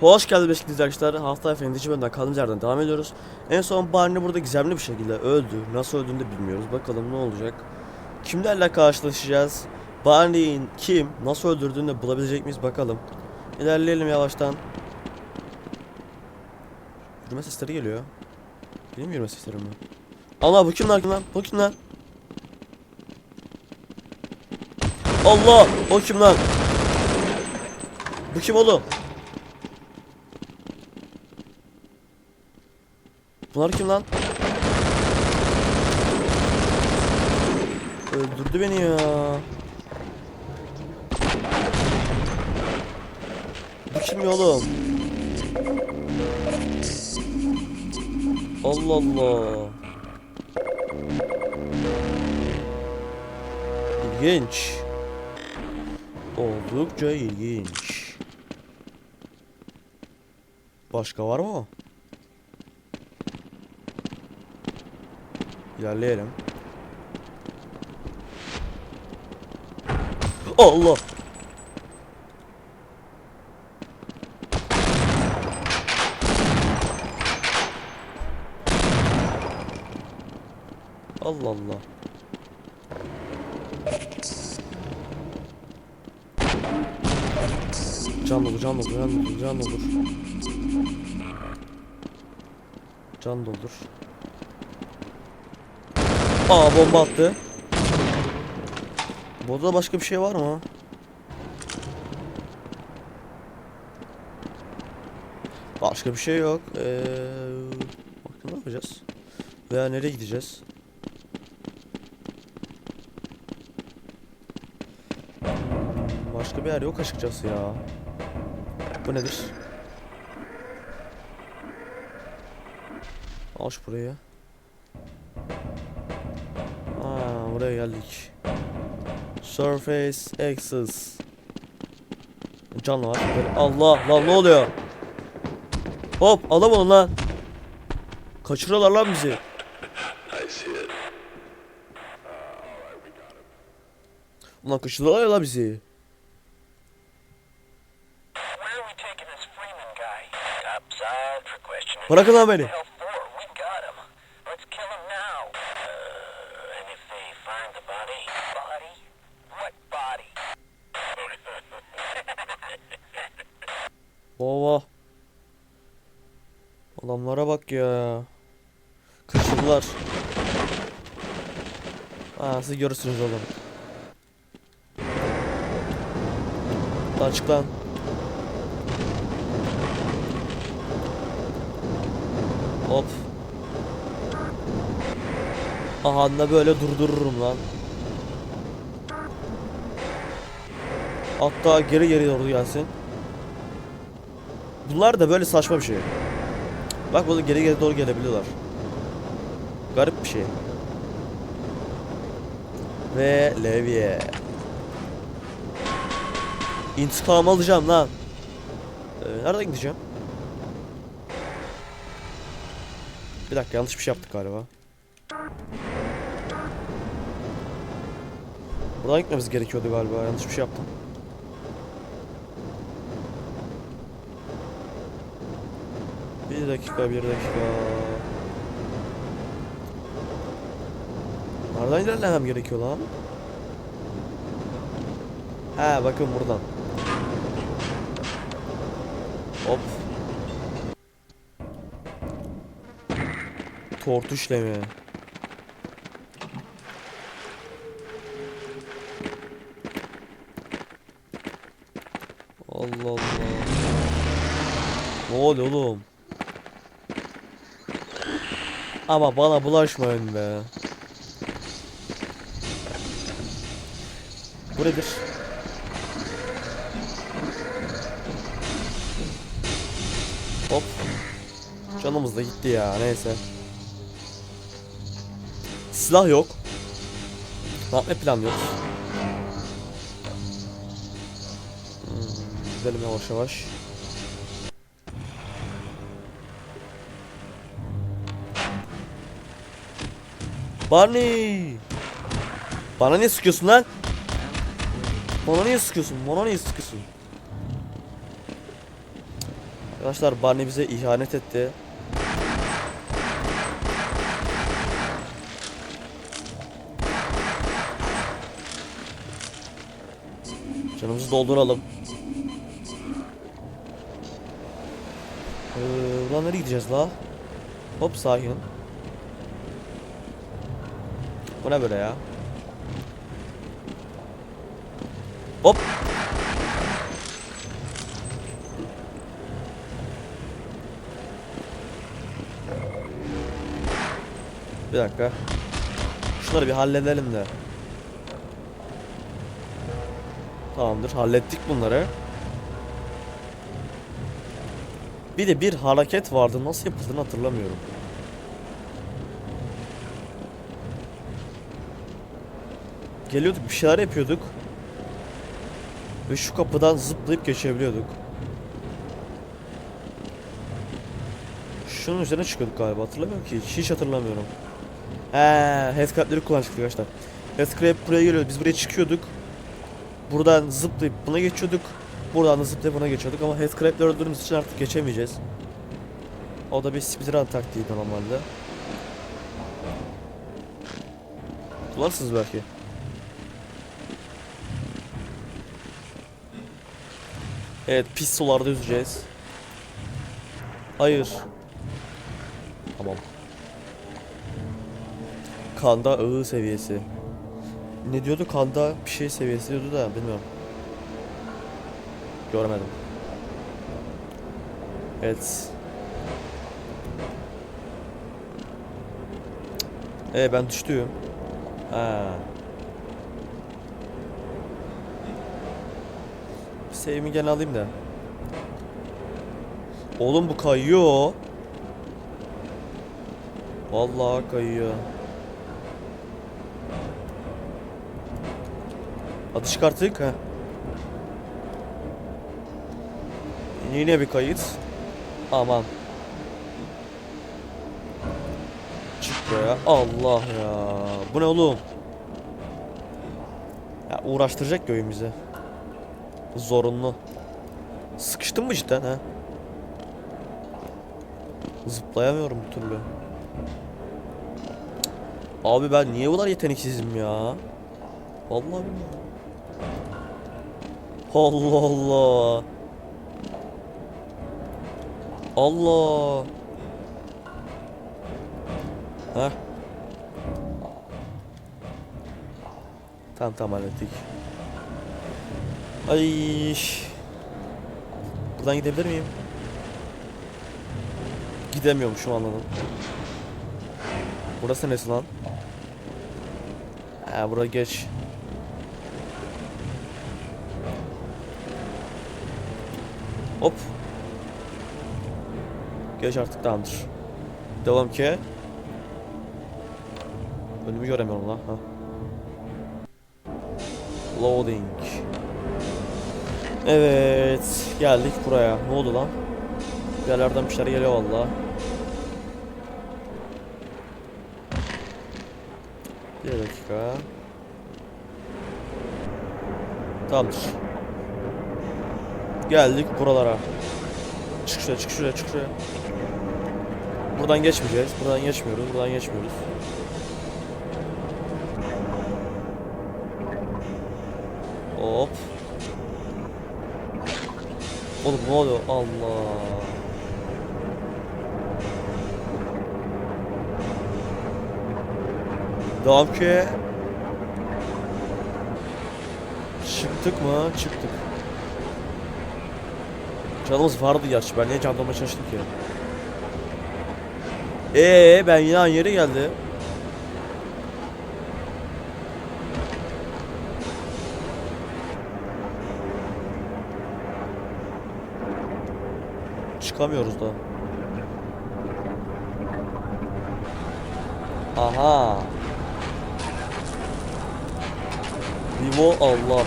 Hoş geldiniz arkadaşlar. Hafta efendim içi bölümden kaldığımız yerden devam ediyoruz. En son Barney burada gizemli bir şekilde öldü. Nasıl öldüğünü de bilmiyoruz. Bakalım ne olacak. Kimlerle karşılaşacağız? Barney'in kim, nasıl öldürdüğünü de bulabilecek miyiz bakalım. İlerleyelim yavaştan. Yürüme sesleri geliyor. Benim yürüme seslerim mi? Allah bu kim lan kim lan? Bu kim lan? Allah! O kim lan? Bu kim oğlum? Bunlar kim lan? Öldürdü beni ya. Bu kim oğlum? Allah Allah. İlginç. Oldukça ilginç. Başka var mı? İlerleyelim. Allah! Allah Allah. Can doldur, can doldur, can doldur, can doldur. Can doldur. Aa bomba attı. Bu odada başka bir şey var mı? Başka bir şey yok. Ee, bakın ne yapacağız? Veya nereye gideceğiz? Başka bir yer yok açıkçası ya. Bu nedir? Şu burayı. Geldik. Surface Access. Canlı var. Allah lan ne oluyor? Hop adam olun lan. Kaçırıyorlar lan bizi. Ulan kaçırıyorlar lan bizi. Bırakın lan beni. Bak ya. Kaçırdılar. Ha siz görürsünüz oğlum. Lan çık lan. Hop. Aha da böyle durdururum lan. Hatta geri geri doğru gelsin. Bunlar da böyle saçma bir şey. Bak burada geri geri doğru gelebiliyorlar. Garip bir şey. Ve levye. İntikam alacağım lan. Ee, nereden gideceğim? Bir dakika yanlış bir şey yaptık galiba. Buradan gitmemiz gerekiyordu galiba. Yanlış bir şey yaptım. Bir dakika, bir dakika. Nereden ilerlemem gerekiyor lan? He bakın buradan. Hop. Tortu işlemi. Allah Allah. Ne oluyor oğlum? Ama bana bulaşmayın be. Bu nedir? Hop. Canımız da gitti ya neyse. Silah yok. Ne yapmayı planlıyoruz? Hmm, gidelim yavaş yavaş. Barney! Bana niye sıkıyorsun lan? Bana niye sıkıyorsun? Bana niye sıkıyorsun? Arkadaşlar Barney bize ihanet etti. Canımızı dolduralım. Ee, ulan nereye gideceğiz la? Hop sakin. Bu ne böyle ya? Hop. Bir dakika. Şunları bir halledelim de. Tamamdır. Hallettik bunları. Bir de bir hareket vardı. Nasıl yapıldığını hatırlamıyorum. Geliyorduk bir şeyler yapıyorduk. Ve şu kapıdan zıplayıp geçebiliyorduk. Şunun üzerine çıkıyorduk galiba hatırlamıyorum ki hiç, hiç hatırlamıyorum. He, headcrab'leri kullanmıştık arkadaşlar. Headcrab buraya geliyordu biz buraya çıkıyorduk. Buradan zıplayıp buna geçiyorduk. Buradan da zıplayıp buna geçiyorduk ama headcrab'leri öldürdüğümüz için artık geçemeyeceğiz. O da bir speedrun taktiğiydi normalde. Kullanırsınız belki. Evet pis sularda yüzeceğiz. Hayır. Tamam. Kanda ığı seviyesi. Ne diyordu kanda bir şey seviyesi diyordu da bilmiyorum. Görmedim. Evet. Ee ben düştüm. Ha. Save'imi gene alayım da. Oğlum bu kayıyor. Vallahi kayıyor. Adı çıkarttık ha. Yine bir kayıt. Aman. Çık buraya. Allah ya. Bu ne oğlum? Ya uğraştıracak ki. Zorunlu. Sıkıştın mı cidden ha? Zıplayamıyorum bir türlü. Abi ben niye bu kadar yeteneksizim ya? Vallahi bilmiyorum. Allah Allah. Allah. Ha? Tamam tamam hallettik. Ay. Buradan gidebilir miyim? Gidemiyormuşum anladım. Burası nesi lan? Ha bura geç. Hop. Geç artık tamamdır. Devam ki. Önümü göremiyorum lan. Ha. Loading. Evet. Geldik buraya. Ne oldu lan? Yerlerden bir şeyler geliyor valla. Bir dakika. Tamamdır. Geldik buralara. Çık şuraya, çık şuraya, çık şuraya. Buradan geçmeyeceğiz. Buradan geçmiyoruz. Buradan geçmiyoruz. Hop. Oğlum ne oluyor? Allah. Ki. Çıktık mı? Çıktık. Canımız vardı gerçi. Ben niye canlanmaya çalıştım ki? Ee ben yine aynı yere geldim. Çıkamıyoruz da. Aha. Revol Allah.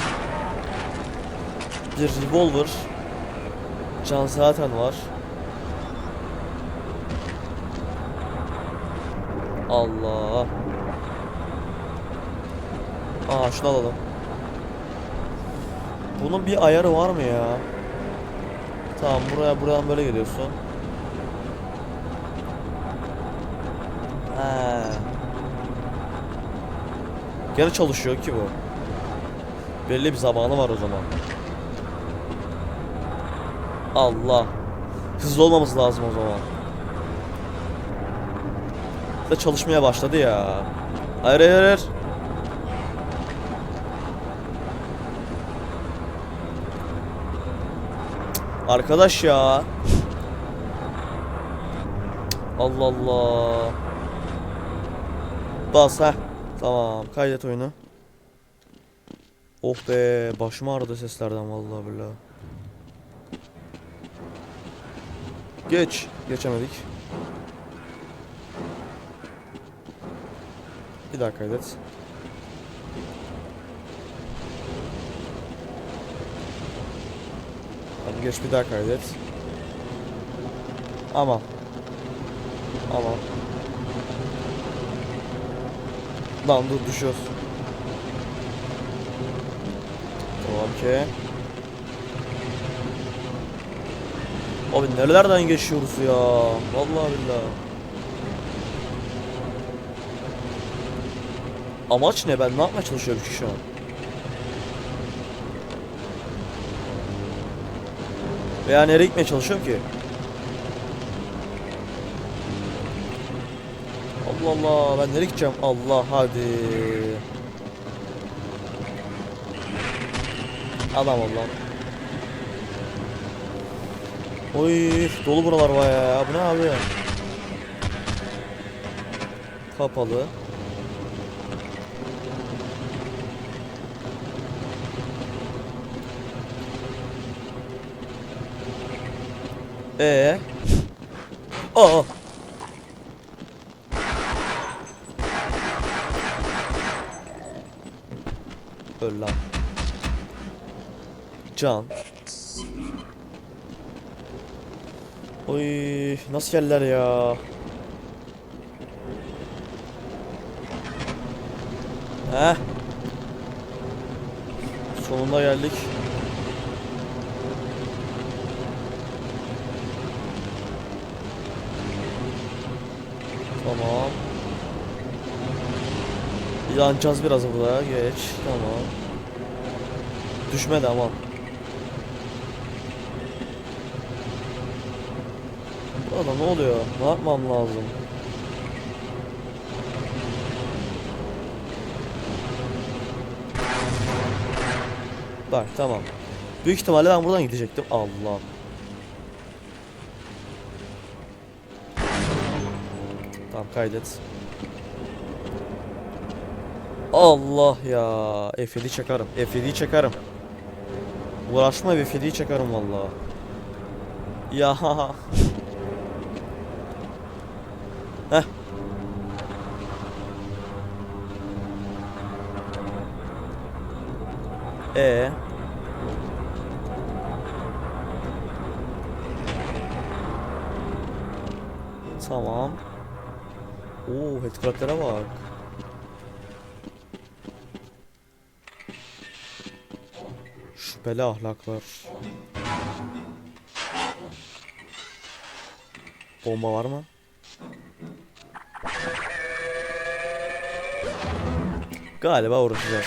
Bir revolver. Can zaten var. Allah. Aa şunu alalım. Bunun bir ayarı var mı ya? Tamam buraya buradan böyle geliyorsun. He. Gene çalışıyor ki bu. Belli bir zamanı var o zaman. Allah. Hızlı olmamız lazım o zaman. Da çalışmaya başladı ya. Hayır hayır hayır. Arkadaş ya. Allah Allah. Bas ha. Tamam kaydet oyunu. Oh be başım ağrıdı seslerden vallahi billahi. Geç. Geçemedik. Bir daha kaydet. Geç bir daha kaydet. Aman. Aman. Lan dur düşüyoruz. Tamam ki. Abi nerelerden geçiyoruz ya? Vallahi billahi. Amaç ne? Ben ne yapmaya çalışıyorum ki şu an? Veya nereye gitmeye çalışıyorum ki? Allah Allah ben nereye gideceğim? Allah hadi. Adam Allah. Oy dolu buralar bayağı ya. Bu ne abi? Kapalı. Ee. Aa. Öl lan. Can. Oy nasıl yerler ya? Heh. Sonunda geldik. Yanacağız biraz burada. Geç. Tamam. Düşmedi aman. Burada ne oluyor? Ne yapmam lazım? Bak tamam. Büyük ihtimalle ben buradan gidecektim. Allah. Tamam kaydet. Allah ya. F7 çakarım. F7'yi çakarım. Uğraşma F7'yi çakarım valla. Ya. Heh. E. Tamam. Oo, headcrab'lere bak. Şüpheli ahlaklar. Bomba var mı? Galiba uğraşacağız.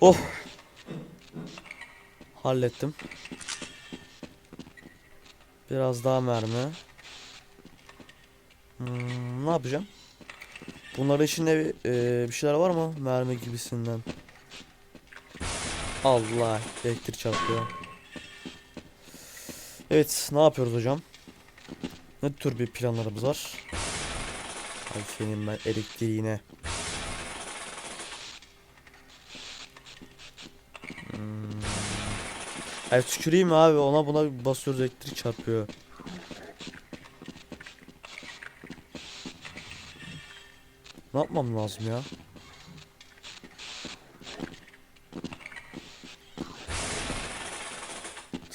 Oh. Hallettim. Biraz daha mermi. Hmm, ne yapacağım? Bunların içinde bir, e, bir şeyler var mı? Mermi gibisinden. Allah elektrik çarpıyor. Evet ne yapıyoruz hocam? Ne tür bir planlarımız var? Ay senin ben elektriğine. Ay tüküreyim abi ona buna basıyoruz elektrik çarpıyor. Ne yapmam lazım ya?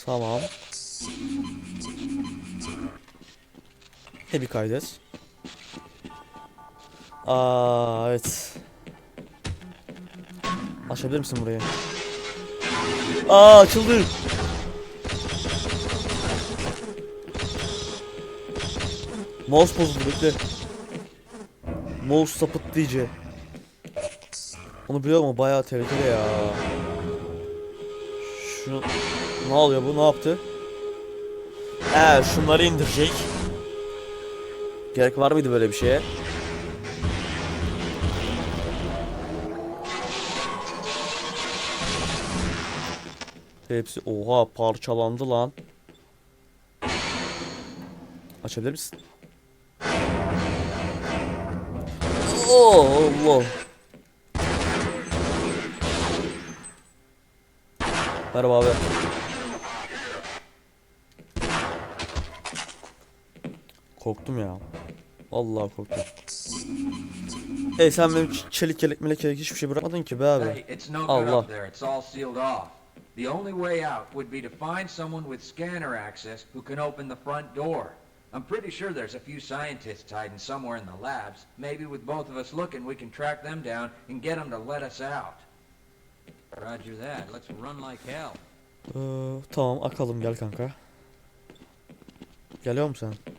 Tamam. He bir kaydet. Aa evet. Açabilir misin burayı? Aa açıldı. Mouse bozuldu bekle. Mouse sapıttı iyice. Onu biliyor mu? Bayağı tehlikeli ya. Şu ne oluyor bu? Ne yaptı? Ee, şunları indirecek. Gerek var mıydı böyle bir şeye? Hepsi oha parçalandı lan. Açabilir misin? Oh Allah. Merhaba abi. Korktum ya. Vallahi korktum. Hey sen benim çelik yelek melek yelek hiçbir şey bırakmadın ki be abi. Allah. The only way out would be to find someone with scanner access who can open the front door. I'm pretty sure there's a few scientists hiding somewhere in the labs. Maybe with both of us looking, we can track them down and get them to let us out. Roger that. Let's run like hell. Ee, tamam akalım gel kanka. Geliyor musun sen?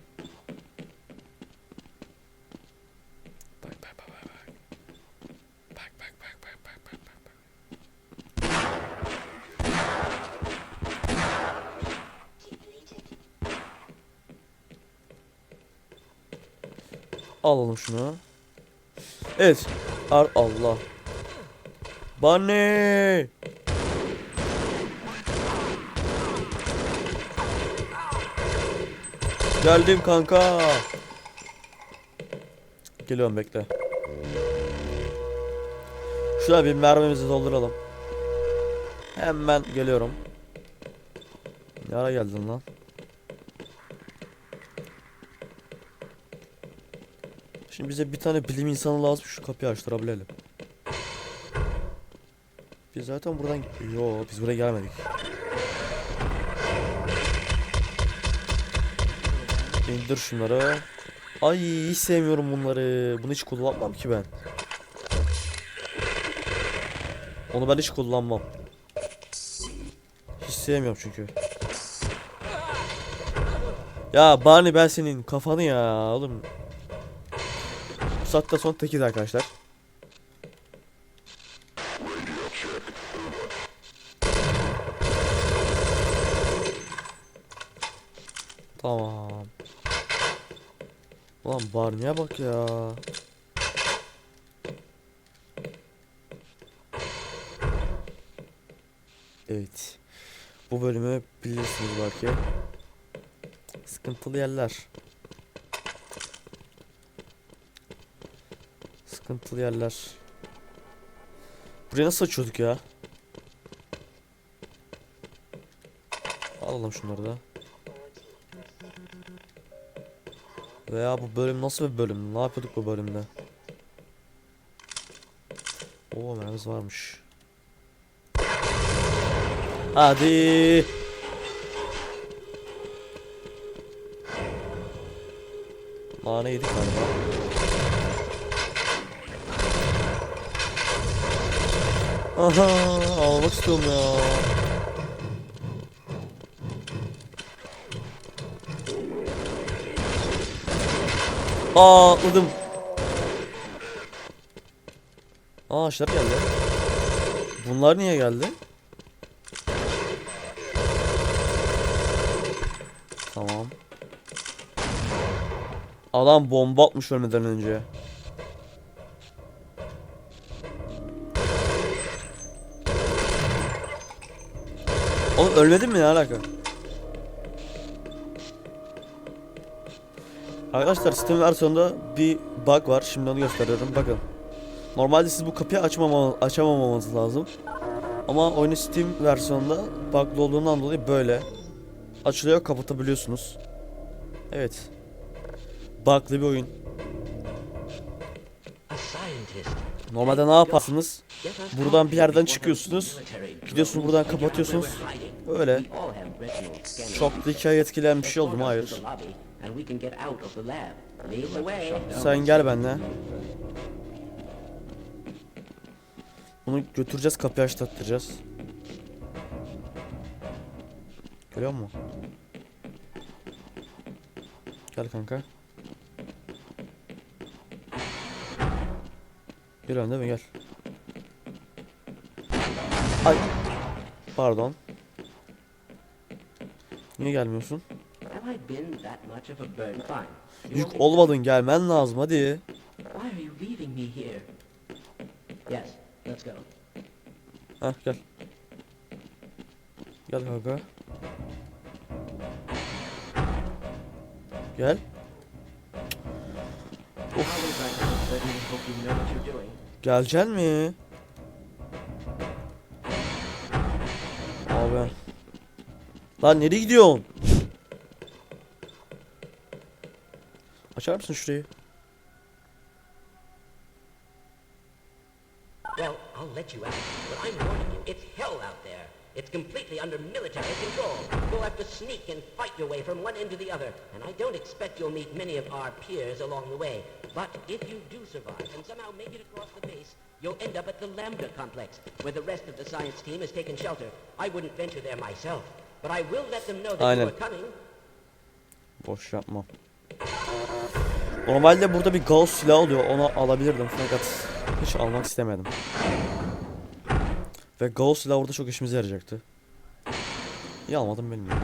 Alalım şunu. Evet. Ar Allah. Bunny. Geldim kanka. Geliyorum bekle. Şuraya bir mermimizi dolduralım. Hemen geliyorum. Ne geldin lan? Şimdi bize bir tane bilim insanı lazım şu kapıyı açtırabilelim. Biz zaten buradan... Yo biz buraya gelmedik. İndir şunları. Ay hiç sevmiyorum bunları. Bunu hiç kullanmam ki ben. Onu ben hiç kullanmam. Hiç sevmiyorum çünkü. Ya Barney ben senin kafanı ya oğlum. Saatte son tekiz arkadaşlar. Tamam. Ulan Barney'e bak ya. Evet. Bu bölümü bilirsiniz belki. Sıkıntılı yerler. Sıkıntılı yerler. Buraya nasıl açıyorduk ya? Alalım şunları da. Veya bu bölüm nasıl bir bölüm? Ne yapıyorduk bu bölümde? Oo mermimiz varmış. Hadi. Nane yedik galiba. Aha almak istiyorum ya. Aa atladım. Aa ağaçlar geldi. Bunlar niye geldi? Tamam. Adam bomba atmış ölmeden önce. Oğlum ölmedin mi ne alaka? Arkadaşlar Steam versiyonunda bir bug var. Şimdi onu gösteriyorum. Bakın. Normalde siz bu kapıyı açmama, açamamanız lazım. Ama oyunu Steam versiyonunda bug'lı olduğundan dolayı böyle açılıyor kapatabiliyorsunuz. Evet. Bug'lı bir oyun. Normalde ne yaparsınız? Buradan bir yerden çıkıyorsunuz. Gidiyorsunuz buradan kapatıyorsunuz. Öyle. Çok da hikaye etkileyen bir şey oldu mu? Escort us Hayır. Sen gel benimle. Bunu götüreceğiz kapıyı açtırtacağız. Görüyor musun? Gel kanka. Gel önde mi gel. Ay. Pardon. Niye gelmiyorsun? Of Yük olmadın gelmen lazım hadi. Heh gel. Gel kanka. Gel. Always like to Lan nereye gidiyorsun? Açar mısın şurayı? Well, I'll let you out, but I'm warning you, it's hell out there. It's completely under military control. You'll have to sneak and fight your way from one end to the other, and I don't expect you'll meet many of our peers along the way. But if you do survive and somehow make it across the base, you'll end up at the Lambda complex, where the rest of the science team has taken shelter. I wouldn't venture there myself, but I will let them know that Aynen. you are coming. Boş yapma. Normalde burada bir Gauss silahı oluyor. Onu alabilirdim fakat hiç almak istemedim. Ve Gauss silahı orada çok işimize yarayacaktı. İyi almadım bilmiyorum.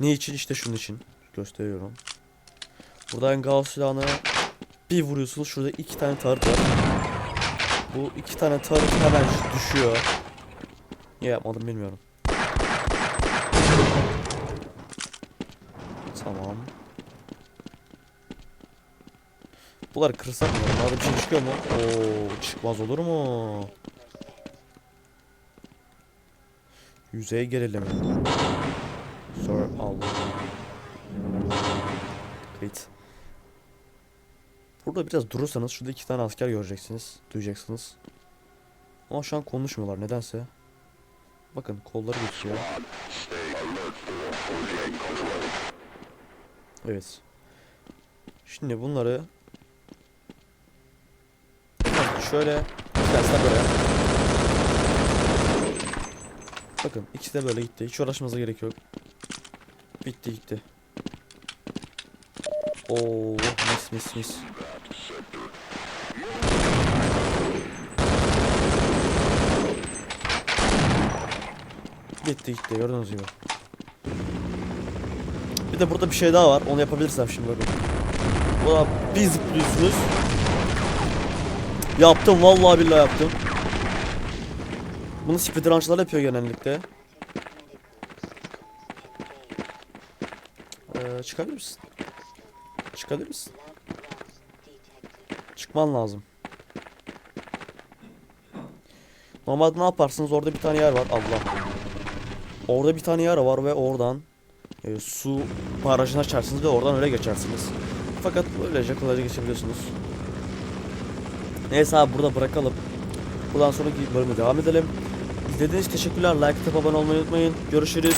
Ne için? İşte şunun için. Gösteriyorum. Buradan Gauss silahını bir vuruyorsunuz. Şurada iki tane tarıt var. Bu iki tane tarıt hemen düşüyor. Niye yapmadım bilmiyorum. Tamam. Bunları kırsak mı? Bunlarda bir şey çıkıyor mu? Oo, çıkmaz olur mu? Yüzeye gelelim. Sir Allah. Burada biraz durursanız şurada iki tane asker göreceksiniz. Duyacaksınız. Ama şu an konuşmuyorlar nedense. Bakın kolları geçiyor. Evet. Şimdi bunları şöyle bir tanesi de böyle. Bakın ikisi de böyle gitti. Hiç uğraşmanıza gerek yok. Bitti gitti. Oo mis mis mis. Bitti gitti gördüğünüz gibi. Bir de burada bir şey daha var. Onu yapabilirsem şimdi bakın. Buna bir zıplıyorsunuz. Yaptım vallahi billahi yaptım. Bunu speedrunçılar yapıyor genellikle. Ee, çıkabilir misin? Çıkabilir misin? Çıkman lazım. Normalde ne yaparsınız? Orada bir tane yer var. Allah. Orada bir tane yer var ve oradan e, su barajını açarsınız ve oradan öyle geçersiniz. Fakat böylece kolayca geçebiliyorsunuz. Neyse abi burada bırakalım. Buradan sonraki bölüme devam edelim. İzlediğiniz için teşekkürler. Like atıp abone olmayı unutmayın. Görüşürüz.